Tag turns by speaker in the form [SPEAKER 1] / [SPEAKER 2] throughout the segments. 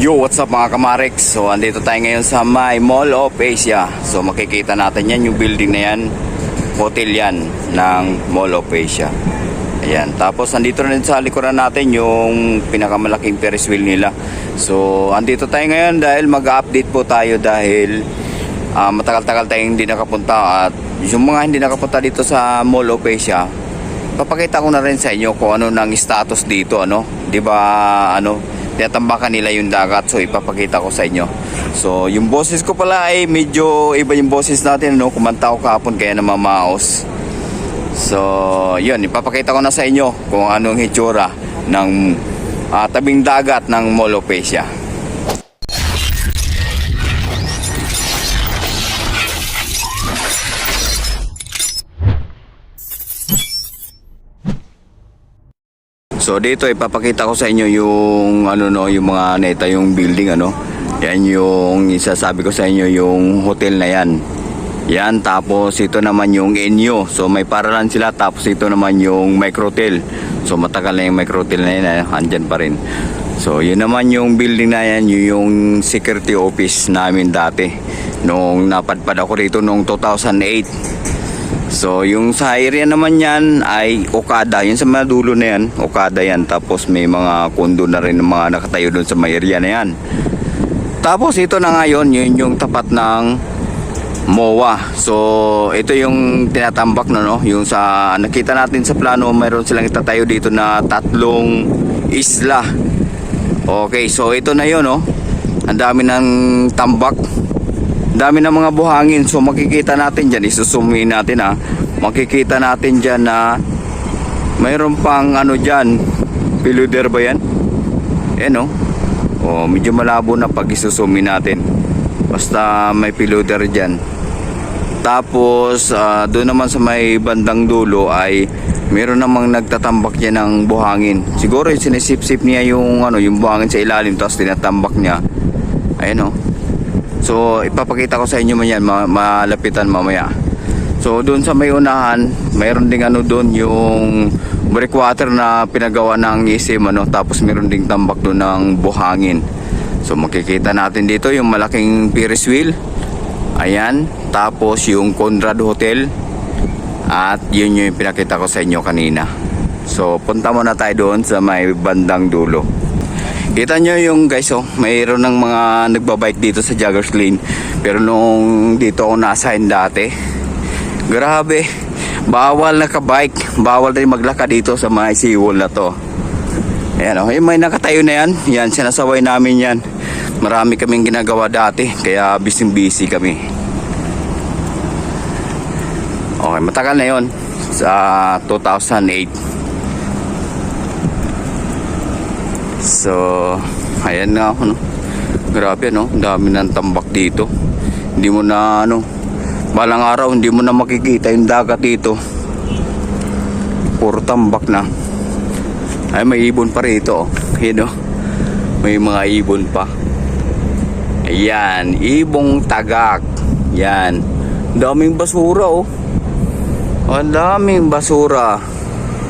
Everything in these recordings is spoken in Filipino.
[SPEAKER 1] Yo, what's up mga kamarek? So, andito tayo ngayon sa my Mall of Asia. So, makikita natin yan, yung building na yan. Hotel yan ng Mall of Asia. Ayan. Tapos, andito rin sa likuran natin yung pinakamalaking Ferris wheel nila. So, andito tayo ngayon dahil mag-update po tayo dahil ah, matagal-tagal tayong hindi nakapunta at yung mga hindi nakapunta dito sa Mall of Asia, papakita ko na rin sa inyo kung ano nang status dito ano 'di ba ano tinatambakan nila yung dagat so ipapakita ko sa inyo. So yung boses ko pala ay medyo iba yung boses natin no? Kumanta ko kahapon kaya namamaos so yun ipapakita ko na sa inyo kung anong hitsura ng ah, tabing dagat ng Molopecia So dito ipapakita ko sa inyo yung ano no, yung mga neta yung building ano. Yan yung isasabi ko sa inyo yung hotel na yan. Yan tapos ito naman yung Enyo. So may paralan sila tapos ito naman yung microtel. So matagal na yung microtel na yan, eh, andyan pa rin. So yun naman yung building na yan, yun yung security office namin dati. Nung napadpad ako rito noong 2008. So, yung sa area naman yan ay Okada. Yung sa mga dulo na yan, Okada yan. Tapos may mga kondo na rin ng mga nakatayo doon sa may area na yan. Tapos ito na ngayon, yun yung tapat ng MOA. So, ito yung tinatambak na no. Yung sa nakita natin sa plano, mayroon silang itatayo dito na tatlong isla. Okay, so ito na yun no. Ang dami ng tambak dami ng mga buhangin. So makikita natin dyan isusumin natin ha makikita natin dyan na mayroon pang ano dyan. Piluder ba yan? Yan o oh, medyo malabo na pag isusumin natin. Basta may piluder dyan. Tapos ah, doon naman sa may bandang dulo ay meron namang nagtatambak niya ng buhangin. Siguro yung sinisip-sip niya yung ano yung buhangin sa ilalim tapos tinatambak niya. Ayan o So, ipapakita ko sa inyo man yan, ma- malapitan mamaya. So, doon sa may unahan, mayroon ding ano doon, yung breakwater na pinagawa ng isim, ano, tapos mayroon ding tambak doon ng buhangin. So, makikita natin dito yung malaking Ferris wheel. Ayan. Tapos, yung Conrad Hotel. At yun yung pinakita ko sa inyo kanina. So, punta muna tayo doon sa may bandang dulo. Kita nyo yung guys oh, mayroon ng mga nagbabike dito sa Joggers Lane. Pero nung dito ako na-assign dati, grabe, bawal na ka-bike, bawal rin maglakad dito sa mga seawall na to. Ayan oh, yung may nakatayo na yan, yan, sinasaway namin yan. Marami kaming ginagawa dati, kaya busy-busy kami. Okay, matagal na yon sa 2008. So, ayan nga ako, no. Grabe, no. Dami ng tambak dito. Hindi mo na, ano, balang araw, hindi mo na makikita yung dagat dito. Puro tambak na. Ay, may ibon pa rito, oh. Yun, oh. May mga ibon pa. Ayan, ibong tagak. Yan. Daming basura, oh. Ang daming basura.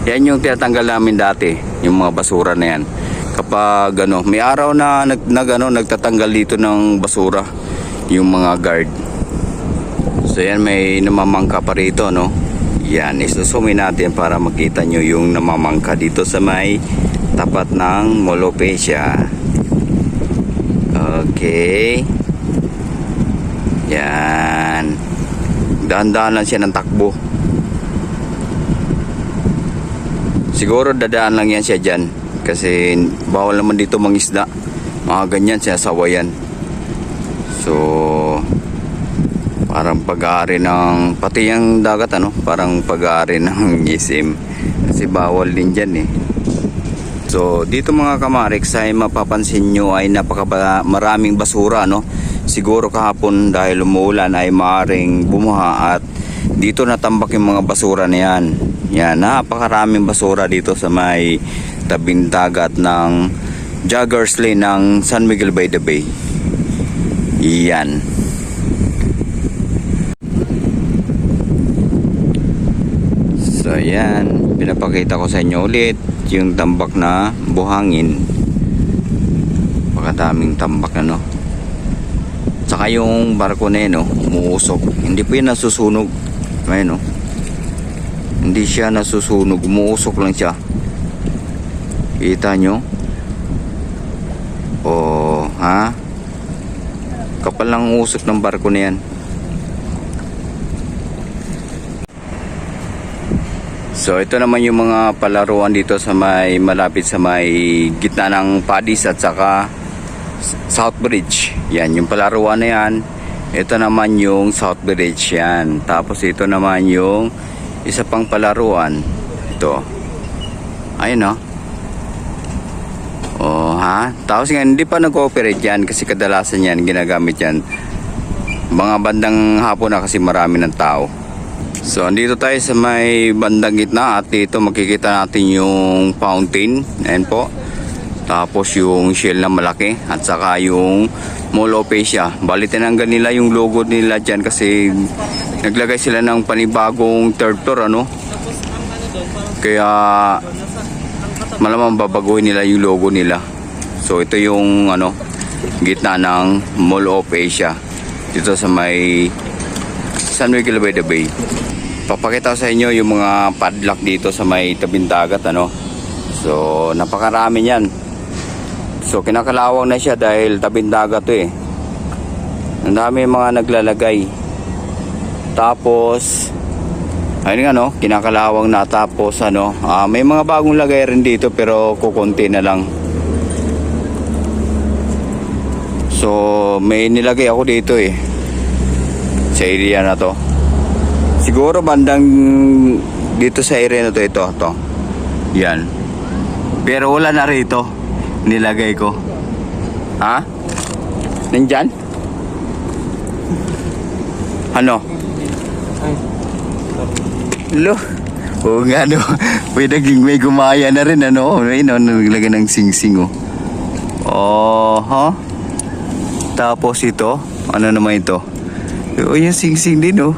[SPEAKER 1] Yan yung tinatanggal namin dati, yung mga basura na yan kapag ano, may araw na nag, nag ano, nagtatanggal dito ng basura yung mga guard. So yan may namamangka pa rito no. Yan, isusumin natin para makita nyo yung namamangka dito sa may tapat ng Molopecia. Okay. Yan. Dahan-dahan lang siya ng takbo. Siguro dadaan lang yan siya dyan kasi bawal naman dito mangisda. Mga ganyan sinasawayan. So parang pag-aari ng pati yung dagat ano? Parang pag-aari ng isim kasi bawal din dyan eh. So dito mga kamarix ay mapapansin nyo ay napaka maraming basura no? Siguro kahapon dahil umuulan ay maaring bumuha at dito natambak yung mga basura na yan. Yan napakaraming basura dito sa may tabing dagat ng Joggers Lane ng San Miguel by the Bay. Yan. So yan, pinapakita ko sa inyo ulit yung tambak na buhangin. napakadaming tambak na no. Tsaka yung barko na yun, umuusok. Hindi po yun nasusunog. Ayun, no. Hindi siya nasusunog, umuusok lang siya. Kita nyo? Oh, ha? Kapal lang usok ng barko na yan. So ito naman yung mga palaruan dito sa may malapit sa may gitna ng Padis at saka South Bridge. Yan, yung palaruan na yan. Ito naman yung South Bridge yan. Tapos ito naman yung isa pang palaruan. Ito. Ayun oh. Oh, ha? Tapos nga, hindi pa nag-ooperate yan kasi kadalasan yan, ginagamit yan. Mga bandang hapon na kasi marami ng tao. So, andito tayo sa may bandang gitna at dito makikita natin yung fountain. Ayan po. Tapos yung shell na malaki at saka yung Asia. Bali tinanggal nila yung logo nila dyan kasi naglagay sila ng panibagong third floor ano. Kaya malamang babaguhin nila yung logo nila. So ito yung ano gitna ng Mall of Asia dito sa may San Miguel by the Bay. Papakita ko sa inyo yung mga padlock dito sa may tabing dagat ano. So napakarami niyan. So kinakalawang na siya dahil tabing dagat to eh. Ang dami mga naglalagay. Tapos ayun nga no, kinakalawang na tapos ano, ah, may mga bagong lagay rin dito pero kukunti na lang. So may nilagay ako dito eh. Sa area na to. Siguro bandang dito sa area na to ito, to. Yan. Pero wala na rito. Nilagay ko. Ha? Nandyan? Ano? Lo. Oo nga no. May naging may gumaya na rin ano. May no, naglagay ng sing-sing oh. Oh, ha? Tapos ito, ano naman ito? Oh, yung sing-sing din oh.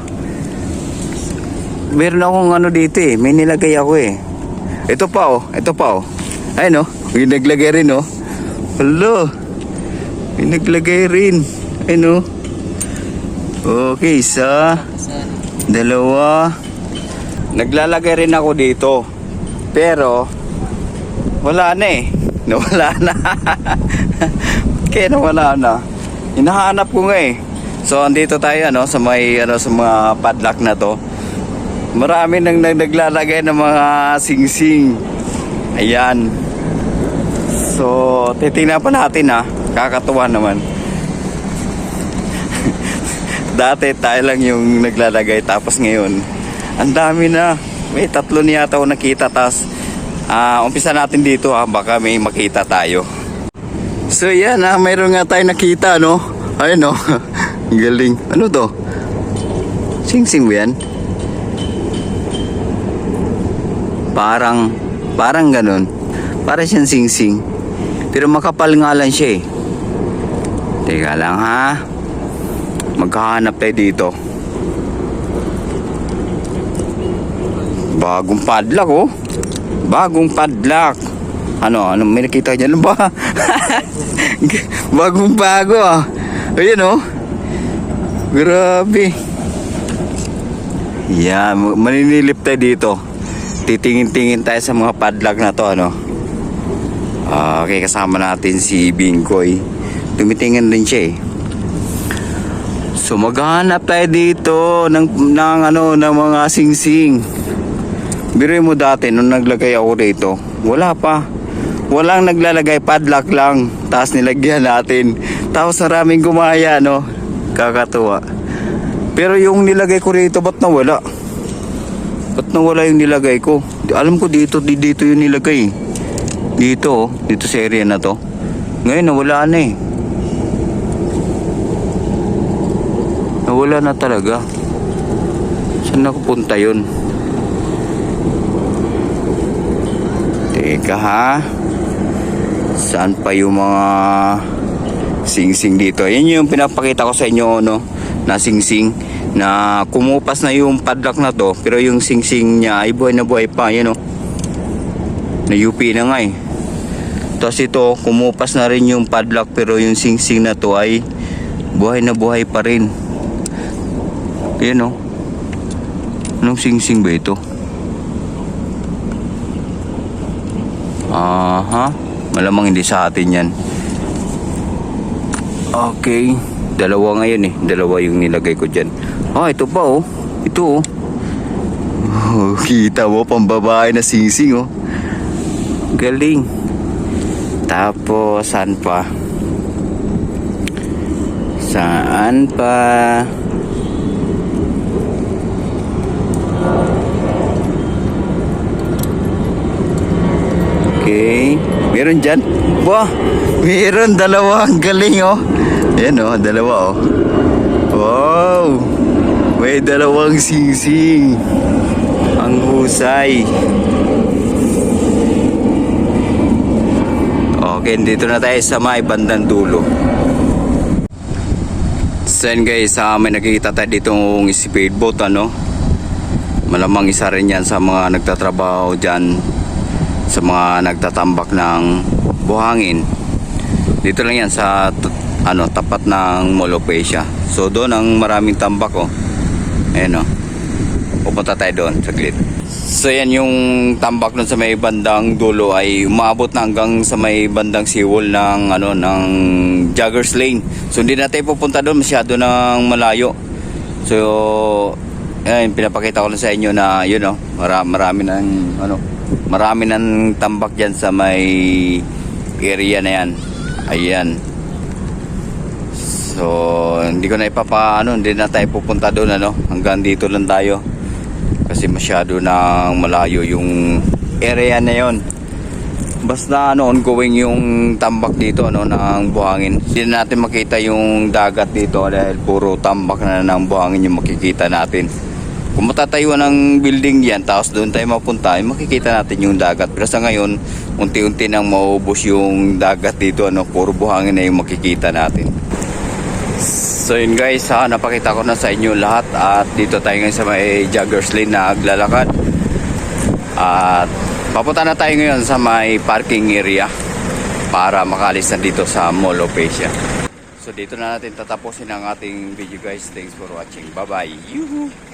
[SPEAKER 1] Meron akong ano dito eh. May nilagay ako eh. Ito pa oh. Ito pa oh. Ayun oh. May naglagay rin oh. Hello. May naglagay rin. Ayun oh. Okay, isa. Dalawa. Naglalagay rin ako dito. Pero, wala na eh. Nawala na. Kaya nawala na. Hinahanap ko nga eh. So, andito tayo ano, sa may ano, sa mga padlock na to. Marami nang nag- naglalagay ng mga sing-sing. Ayan. So, titingnan pa natin ha. Kakatuwa naman. Dati tayo lang yung naglalagay tapos ngayon, ang dami na. May tatlo niya ako nakita tas ah umpisa natin dito ha, baka may makita tayo. So yan ha, mayroon nga tayo nakita no. Ayun no. Galing. Ano to? Sing-sing ba yan? Parang, parang ganun. Para siyang sing-sing. Pero makapal nga lang siya eh. Teka lang ha. Maghahanap tayo dito. Bagong padlock oh. Bagong padlock. Ano, ano may nakita dyan Ano ba? Bagong bago ah. Ayun oh. Grabe. Ma- maninilip tayo dito. Titingin-tingin tayo sa mga padlock na to ano. Okay, kasama natin si Bingkoy. Tumitingin din siya eh. So maghanap tayo dito ng, ng ano ng mga sing-sing. Biro mo dati nung naglagay ako dito, wala pa. Walang naglalagay padlock lang. Tapos nilagyan natin. Tapos maraming gumaya no. Kakatuwa. Pero yung nilagay ko rito, ba't nawala? Ba't nawala yung nilagay ko? Alam ko dito, di, dito yung nilagay. Dito, oh, dito sa area na to. Ngayon, nawala na eh. Nawala na talaga. Saan nakupunta yun? Teka ha. Saan pa yung mga sing-sing dito? Yan yung pinapakita ko sa inyo, no? Na sing-sing. Na kumupas na yung padlock na to. Pero yung sing-sing niya ay buhay na buhay pa. Yan, no? Na UP na nga eh. Tapos ito, kumupas na rin yung padlock pero yung sing-sing na to ay buhay na buhay pa rin. Ayan o. Anong sing-sing ba ito? Aha. Malamang hindi sa atin yan. Okay. Dalawa ngayon eh. Dalawa yung nilagay ko dyan. Ah, ito pa oh. Ito oh. Oh, kita mo, pambabae na sising oh. Galing. Tapos, saan pa? Saan pa? Okay. Meron dyan? Wah! Meron dalawa. Ang galing oh. Ayan oh, dalawa oh. Wow! May dalawang sising. Ang husay. Okay, dito na tayo sa may bandang dulo. So yun guys, ah, may nakikita tayo ditong speedboat ano. Malamang isa rin yan sa mga nagtatrabaho dyan sa mga nagtatambak ng buhangin. Dito lang yan sa ano tapat ng Molopecia. So doon ang maraming tambak oh. Ayan oh. Pupunta tayo doon saglit. So yan yung tambak doon sa may bandang dulo ay umabot na hanggang sa may bandang seawall ng ano ng Joggers Lane. So hindi na tayo pupunta doon masyado ng malayo. So ayun pinapakita ko lang sa inyo na yun oh, marami, marami ng ano, marami ng tambak diyan sa may area na yan. Ayan. So, hindi ko na ipapa ano, hindi na tayo pupunta doon ano. Hanggang dito lang tayo. Kasi masyado na malayo yung area na yon. Basta ano, ongoing yung tambak dito ano ng buhangin. Hindi na natin makita yung dagat dito dahil puro tambak na ng buhangin yung makikita natin. Kung matatayuan ng building yan, tapos doon tayo mapunta, makikita natin yung dagat. Pero sa ngayon, unti-unti nang maubos yung dagat dito, ano, puro buhangin na yung makikita natin. So yun guys, ha, napakita ko na sa inyo lahat at dito tayo ngayon sa may Joggers Lane na aglalakad. At papunta na tayo ngayon sa may parking area para makalis na dito sa Mall of Asia. So dito na natin tatapusin ang ating video guys. Thanks for watching. Bye bye.